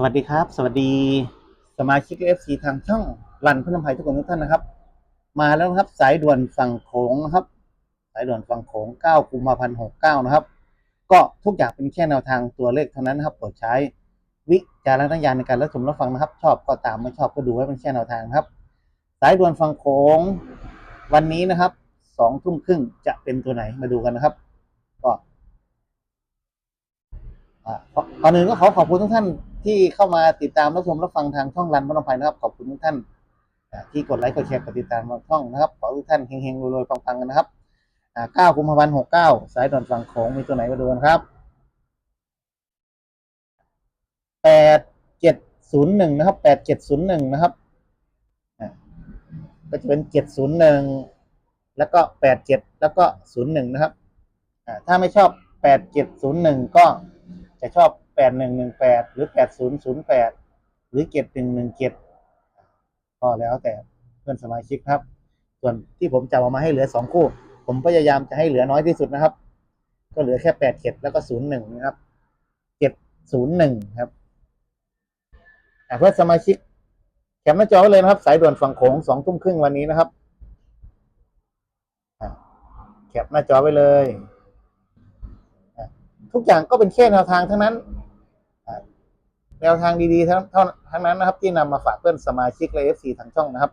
สวัสดีครับ สวัสดีสมาชิกเอฟซีทางช่องรันพนมไพรทุกคนทุกท่านนะครับ มาแล้วครับสายด่วนฝั่งโขงนะครับ สายด่วนฝั่งโขง9กุมภาพันธ์69นะครับ ก็ทุกอย่างเป็นแค่แนวทางตัวเลขเท่านั้นนะครับโปรดใช้วิจารณญาณในการรับชมรับฟังนะครับ ชอบก็ตามไม่ชอบก็ดูไว้เป็นแค่แนวทางครับ สายด่วนฝั่งโขงวันนี้นะครับสองทุ่มครึ่งจะเป็นตัวไหนมาดูกันนะครับ ก็อ่าก่อนก่อนอื่นก็ขอขอบคุณทุกท่าน ที่เข้ามาติดตามรับชมรับฟังทางช่องรันพนมไพรนะครับ ขอบคุณทุกท่านที่กดไลค์กดแชร์กดติดตามมาช่องนะครับขอทุกท่านเฮงๆรวยๆปังๆกันนะครับอ่า9กุมภาพันธ์69สายด่วนฝั่งโขงมีตัวไหนมาดูกันครับ8701นะครับ8701นะครับก็จะเป็น701แล้วก็87แล้วก็01นะครับถ้าไม่ชอบ8701ก็จะชอบ 8118หนึ่งแปดหรือ8008หรือ7117ก็แล้วแต่เพื่อนสมาชิกครับ ส่วนที่ผมจะเอามาให้เหลือ2คู่ ผมพยายามจะให้เหลือน้อยที่สุดนะครับ ก็เหลือแค่8เจ็ดแล้วก็01นย์หนึ่งนะครับ701ครับเพื่อนสมาชิกแคปหน้าจอไว้เลยนะครับ สายด่วนฝั่งโขงสองทุ่มครึ่งวันนี้นะครับแคปหน้าจอไว้เลย ทุกอย่างก็เป็นแค่แนวทางทั้งนั้น แนวทางดีๆทั้งทั้งนั้นนะครับ ที่นำมาฝากเพื่อนสมาชิกและเอฟซีทางช่องนะครับ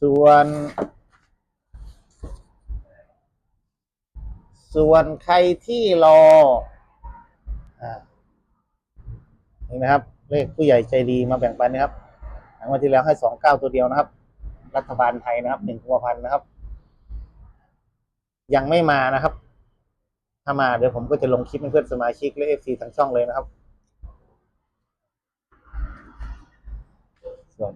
ส่วน ส่วนใครที่รออ่านี่นะครับ เลขผู้ใหญ่ใจดีมาแบ่งปันนะครับครั้งวันที่แล้วให้สองเก้าตัวเดียวนะครับ รัฐบาลไทยนะครับหนึ่งกุมภาพันธ์นะครับ ยังไม่มานะครับ ถ้ามาเดี๋ยวผมก็จะลงคลิปให้เพื่อนสมาชิกและเอฟซีทั้งช่องเลยนะครับ ส่วน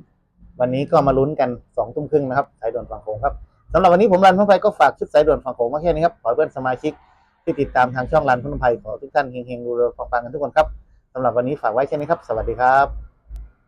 วันนี้ก็มาลุ้นกันสองทุ่มครึ่งนะครับสายด่วนฝั่งโขงครับสำหรับวันนี้ผมรันพนมไพก็ฝากชุดสายด่วนฝั่งโขงมาแค่นี้ครับขอเพื่อนสมาชิกที่ติดตามทางช่องรันพนมไพขอทุกท่านเฮงๆดูเรือฟังๆกันทุกคนครับสำหรับวันนี้ฝากไว้แค่นี้ครับ สวัสดีครับ